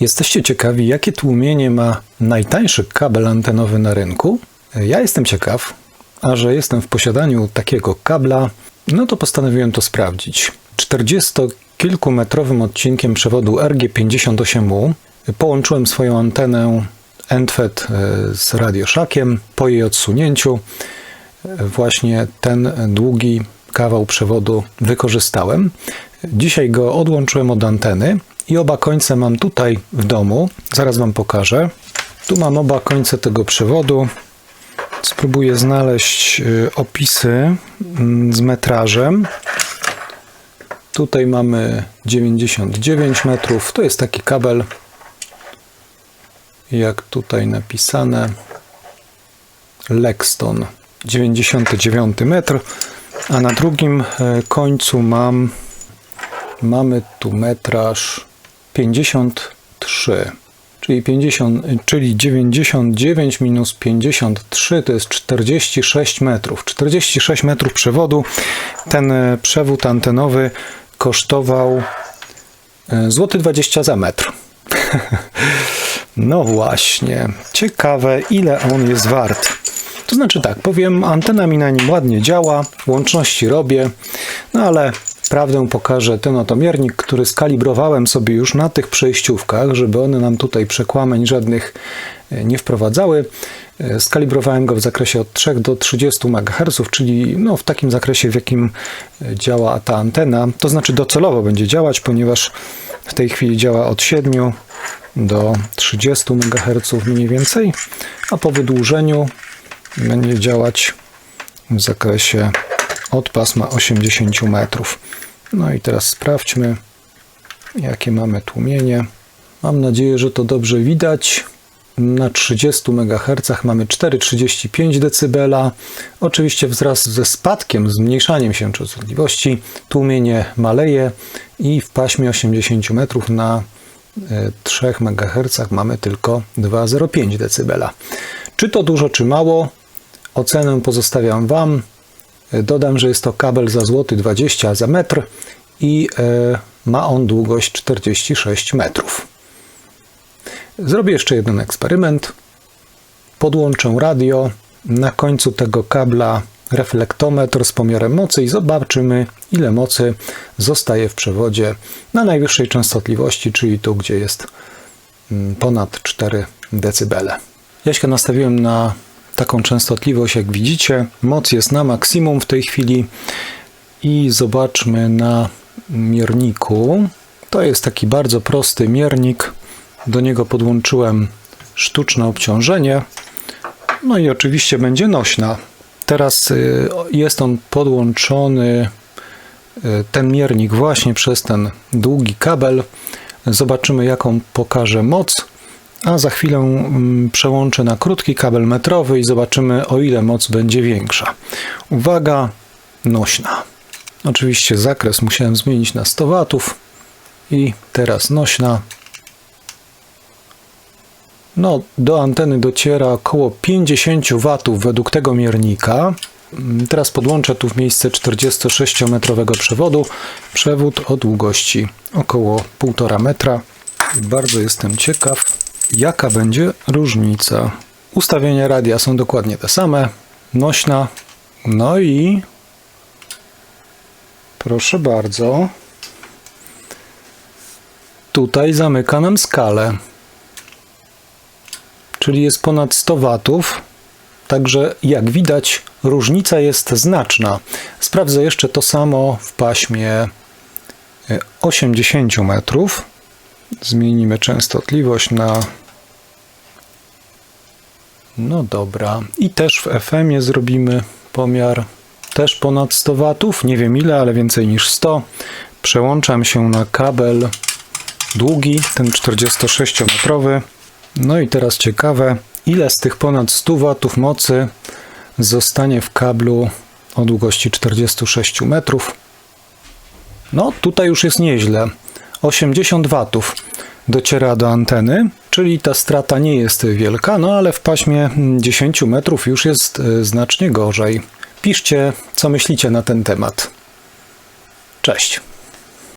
Jesteście ciekawi, jakie tłumienie ma najtańszy kabel antenowy na rynku? Ja jestem ciekaw, a że jestem w posiadaniu takiego kabla, no to postanowiłem to sprawdzić. 40-kilkumetrowym odcinkiem przewodu RG58U połączyłem swoją antenę Entfet e, z radioszakiem. Po jej odsunięciu właśnie ten długi kawał przewodu wykorzystałem. Dzisiaj go odłączyłem od anteny i oba końce mam tutaj w domu. Zaraz Wam pokażę. Tu mam oba końce tego przewodu. Spróbuję znaleźć y, opisy mm, z metrażem. Tutaj mamy 99 metrów. To jest taki kabel, jak tutaj napisane, Lexton. 99 metr, a na drugim e, końcu mam mamy tu metraż 53, czyli 50, czyli 99 minus 53 to jest 46 metrów. 46 metrów przewodu. Ten e, przewód antenowy kosztował e, złoty 20 za metr. No właśnie, ciekawe ile on jest wart. To znaczy tak, powiem, antena mi na nim ładnie działa, łączności robię, no ale prawdę pokaże ten oto miernik, który skalibrowałem sobie już na tych przejściówkach, żeby one nam tutaj przekłameń żadnych e, nie wprowadzały. E, skalibrowałem go w zakresie od 3 do 30 MHz, czyli no, w takim zakresie, w jakim e, działa ta antena. To znaczy docelowo będzie działać, ponieważ w tej chwili działa od 7 do 30 MHz mniej więcej, a po wydłużeniu będzie działać w zakresie od pasma 80 metrów. No i teraz sprawdźmy, jakie mamy tłumienie. Mam nadzieję, że to dobrze widać. Na 30 MHz mamy 4,35 dB. Oczywiście wraz ze spadkiem, zmniejszaniem się częstotliwości tłumienie maleje i w paśmie 80 metrów na 3 e, MHz mamy tylko 2,05 dB. Czy to dużo, czy mało? Ocenę pozostawiam Wam. Dodam, że jest to kabel za złoty 20 za metr i e, ma on długość 46 metrów. Zrobię jeszcze jeden eksperyment. Podłączę radio. Na końcu tego kabla reflektometr z pomiarem mocy i zobaczymy, ile mocy zostaje w przewodzie na najwyższej częstotliwości, czyli tu, gdzie jest mm, ponad 4 dB. Jaśka nastawiłem na taką częstotliwość, jak widzicie. Moc jest na maksimum w tej chwili i zobaczmy na mierniku. To jest taki bardzo prosty miernik. Do niego podłączyłem sztuczne obciążenie. No i oczywiście będzie nośna. Teraz y, jest on podłączony, y, ten miernik, właśnie przez ten długi kabel. Zobaczymy, jaką pokaże moc a za chwilę mm, przełączę na krótki kabel metrowy i zobaczymy o ile moc będzie większa. Uwaga, nośna. Oczywiście zakres musiałem zmienić na 100 W i teraz nośna. No, do anteny dociera około 50 W według tego miernika. Mm, teraz podłączę tu w miejsce 46-metrowego przewodu. Przewód o długości około 1,5 metra. Bardzo jestem ciekaw, Jaka będzie różnica? Ustawienia radia są dokładnie te same. Nośna. No i proszę bardzo. Tutaj zamyka nam skalę. Czyli jest ponad 100 watów. Także jak widać, różnica jest znaczna. Sprawdzę jeszcze to samo w paśmie 80 metrów. Zmienimy częstotliwość na no dobra. I też w FM-ie zrobimy pomiar też ponad 100 watów. Nie wiem ile, ale więcej niż 100. Przełączam się na kabel długi, ten 46-metrowy. No i teraz ciekawe, ile z tych ponad 100 watów mocy zostanie w kablu o długości 46 metrów. No tutaj już jest nieźle. 80 watów dociera do anteny, czyli ta strata nie jest wielka, no ale w paśmie 10 metrów już jest e, znacznie gorzej. Piszcie, co myślicie na ten temat. Cześć.